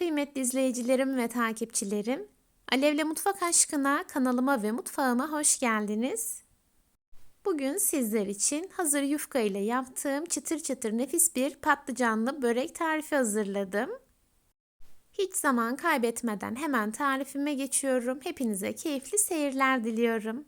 Kıymetli izleyicilerim ve takipçilerim, Alevle Mutfak Aşkına kanalıma ve mutfağıma hoş geldiniz. Bugün sizler için hazır yufka ile yaptığım çıtır çıtır nefis bir patlıcanlı börek tarifi hazırladım. Hiç zaman kaybetmeden hemen tarifime geçiyorum. Hepinize keyifli seyirler diliyorum.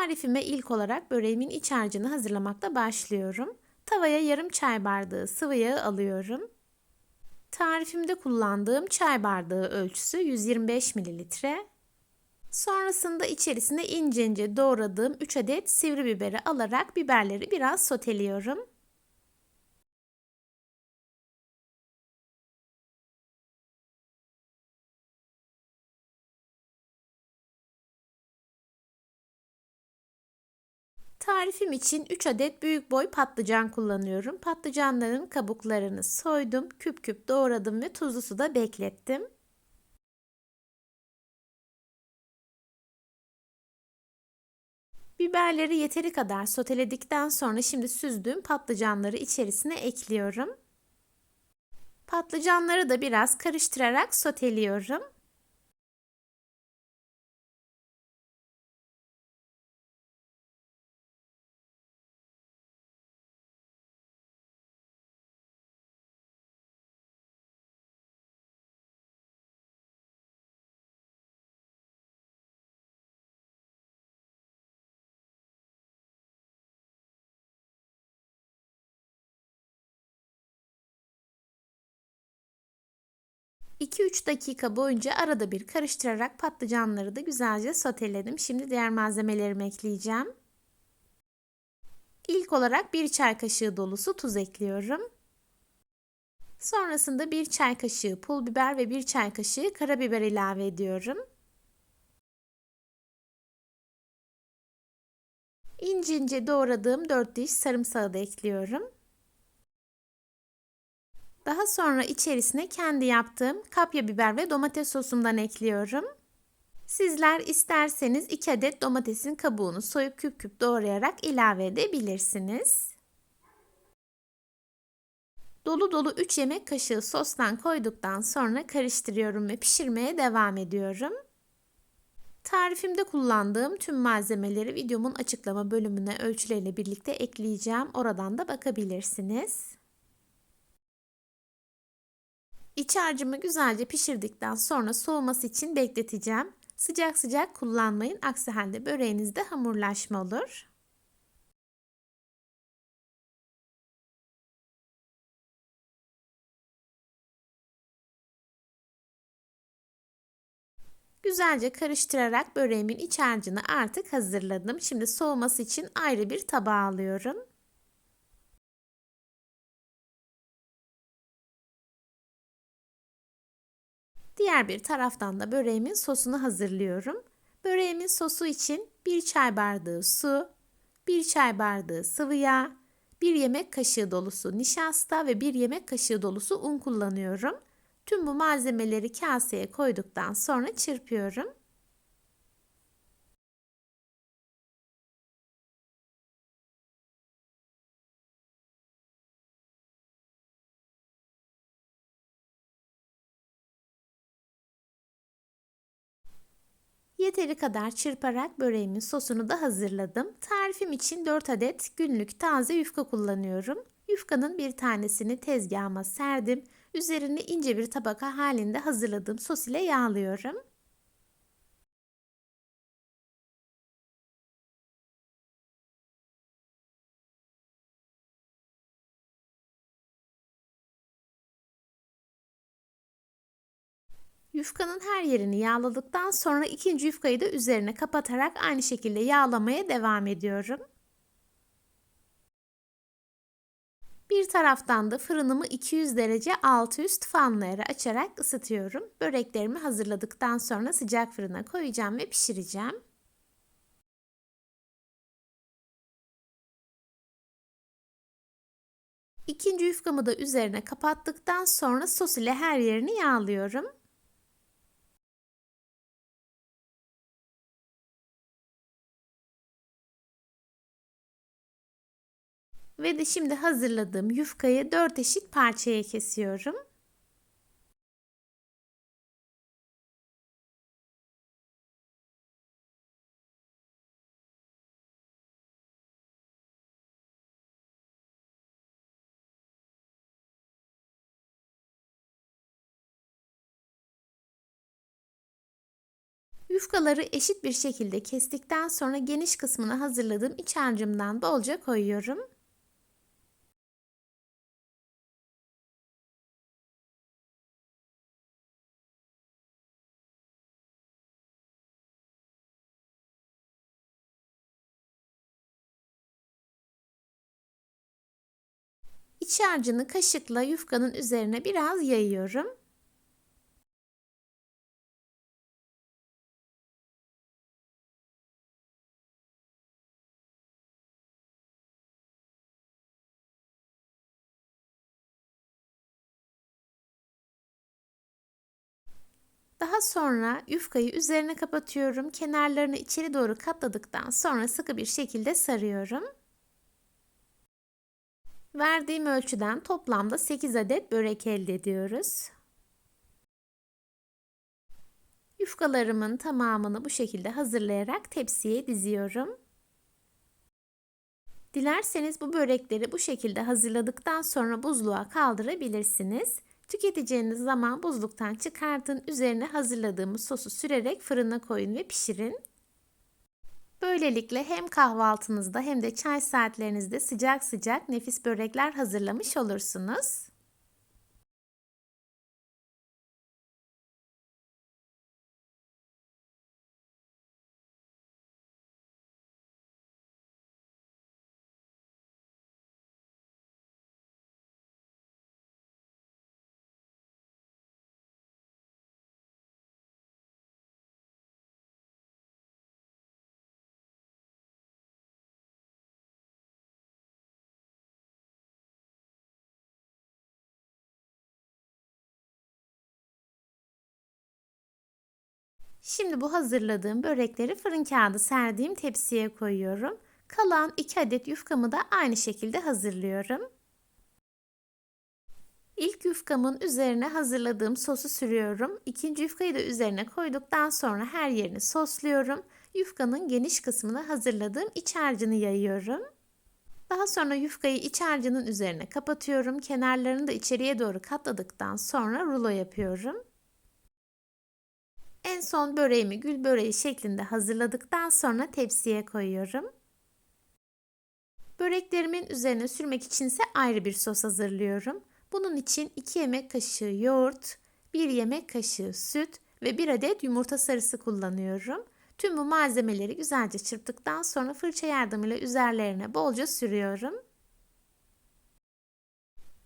Tarifime ilk olarak böreğimin iç harcını hazırlamakla başlıyorum. Tavaya yarım çay bardağı sıvı yağı alıyorum. Tarifimde kullandığım çay bardağı ölçüsü 125 mililitre. Sonrasında içerisine ince ince doğradığım 3 adet sivri biberi alarak biberleri biraz soteliyorum. Tarifim için 3 adet büyük boy patlıcan kullanıyorum. Patlıcanların kabuklarını soydum, küp küp doğradım ve tuzlu suda beklettim. Biberleri yeteri kadar soteledikten sonra şimdi süzdüğüm patlıcanları içerisine ekliyorum. Patlıcanları da biraz karıştırarak soteliyorum. ...2-3 dakika boyunca arada bir karıştırarak patlıcanları da güzelce soteledim. Şimdi diğer malzemelerimi ekleyeceğim. İlk olarak 1 çay kaşığı dolusu tuz ekliyorum. Sonrasında 1 çay kaşığı pul biber ve 1 çay kaşığı karabiber ilave ediyorum. İnce ince doğradığım 4 diş sarımsağı da ekliyorum. Daha sonra içerisine kendi yaptığım kapya biber ve domates sosumdan ekliyorum. Sizler isterseniz 2 adet domatesin kabuğunu soyup küp küp doğrayarak ilave edebilirsiniz. Dolu dolu 3 yemek kaşığı sostan koyduktan sonra karıştırıyorum ve pişirmeye devam ediyorum. Tarifimde kullandığım tüm malzemeleri videomun açıklama bölümüne ölçüleriyle birlikte ekleyeceğim. Oradan da bakabilirsiniz. İç harcımı güzelce pişirdikten sonra soğuması için bekleteceğim. Sıcak sıcak kullanmayın. Aksi halde böreğinizde hamurlaşma olur. Güzelce karıştırarak böreğimin iç harcını artık hazırladım. Şimdi soğuması için ayrı bir tabağa alıyorum. Diğer bir taraftan da böreğimin sosunu hazırlıyorum. Böreğimin sosu için 1 çay bardağı su, 1 çay bardağı sıvı yağ, 1 yemek kaşığı dolusu nişasta ve 1 yemek kaşığı dolusu un kullanıyorum. Tüm bu malzemeleri kaseye koyduktan sonra çırpıyorum. Yeteri kadar çırparak böreğimin sosunu da hazırladım. Tarifim için 4 adet günlük taze yufka kullanıyorum. Yufkanın bir tanesini tezgahıma serdim. Üzerini ince bir tabaka halinde hazırladığım sos ile yağlıyorum. Yufkanın her yerini yağladıktan sonra ikinci yufkayı da üzerine kapatarak aynı şekilde yağlamaya devam ediyorum. Bir taraftan da fırınımı 200 derece altı üst fanlara açarak ısıtıyorum. Böreklerimi hazırladıktan sonra sıcak fırına koyacağım ve pişireceğim. İkinci yufkamı da üzerine kapattıktan sonra sos ile her yerini yağlıyorum. Ve de şimdi hazırladığım yufkayı 4 eşit parçaya kesiyorum. Yufkaları eşit bir şekilde kestikten sonra geniş kısmını hazırladığım iç harcımdan bolca koyuyorum. İç harcını kaşıkla yufkanın üzerine biraz yayıyorum. Daha sonra yufkayı üzerine kapatıyorum. Kenarlarını içeri doğru katladıktan sonra sıkı bir şekilde sarıyorum. Verdiğim ölçüden toplamda 8 adet börek elde ediyoruz. Yufkalarımın tamamını bu şekilde hazırlayarak tepsiye diziyorum. Dilerseniz bu börekleri bu şekilde hazırladıktan sonra buzluğa kaldırabilirsiniz. Tüketeceğiniz zaman buzluktan çıkartın, üzerine hazırladığımız sosu sürerek fırına koyun ve pişirin. Böylelikle hem kahvaltınızda hem de çay saatlerinizde sıcak sıcak nefis börekler hazırlamış olursunuz. Şimdi bu hazırladığım börekleri fırın kağıdı serdiğim tepsiye koyuyorum. Kalan 2 adet yufkamı da aynı şekilde hazırlıyorum. İlk yufkamın üzerine hazırladığım sosu sürüyorum. İkinci yufkayı da üzerine koyduktan sonra her yerini sosluyorum. Yufkanın geniş kısmını hazırladığım iç harcını yayıyorum. Daha sonra yufkayı iç harcının üzerine kapatıyorum. Kenarlarını da içeriye doğru katladıktan sonra rulo yapıyorum. En son böreğimi gül böreği şeklinde hazırladıktan sonra tepsiye koyuyorum. Böreklerimin üzerine sürmek için ise ayrı bir sos hazırlıyorum. Bunun için 2 yemek kaşığı yoğurt, 1 yemek kaşığı süt ve 1 adet yumurta sarısı kullanıyorum. Tüm bu malzemeleri güzelce çırptıktan sonra fırça yardımıyla üzerlerine bolca sürüyorum.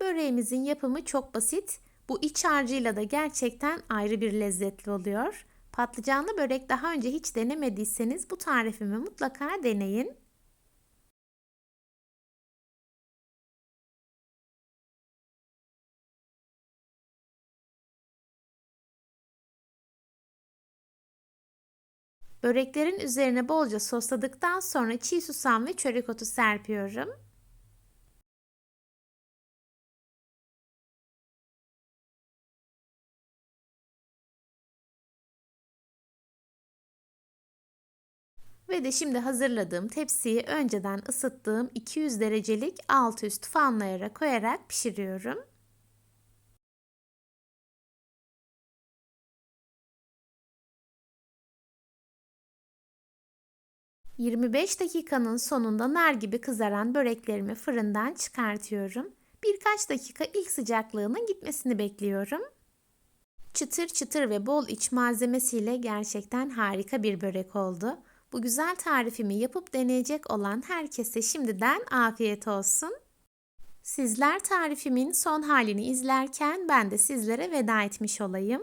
Böreğimizin yapımı çok basit. Bu iç harcıyla da gerçekten ayrı bir lezzetli oluyor. Patlıcanlı börek daha önce hiç denemediyseniz bu tarifimi mutlaka deneyin. Böreklerin üzerine bolca sosladıktan sonra çiğ susam ve çörek otu serpiyorum. '' Ve de şimdi hazırladığım tepsiyi önceden ısıttığım 200 derecelik alt üst fanlayara koyarak pişiriyorum. 25 dakikanın sonunda nar gibi kızaran böreklerimi fırından çıkartıyorum. Birkaç dakika ilk sıcaklığının gitmesini bekliyorum. Çıtır çıtır ve bol iç malzemesiyle gerçekten harika bir börek oldu. Bu güzel tarifimi yapıp deneyecek olan herkese şimdiden afiyet olsun. Sizler tarifimin son halini izlerken ben de sizlere veda etmiş olayım.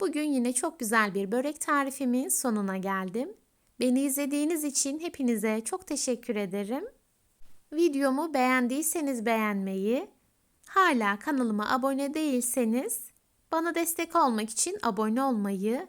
Bugün yine çok güzel bir börek tarifimin sonuna geldim. Beni izlediğiniz için hepinize çok teşekkür ederim. Videomu beğendiyseniz beğenmeyi, hala kanalıma abone değilseniz bana destek olmak için abone olmayı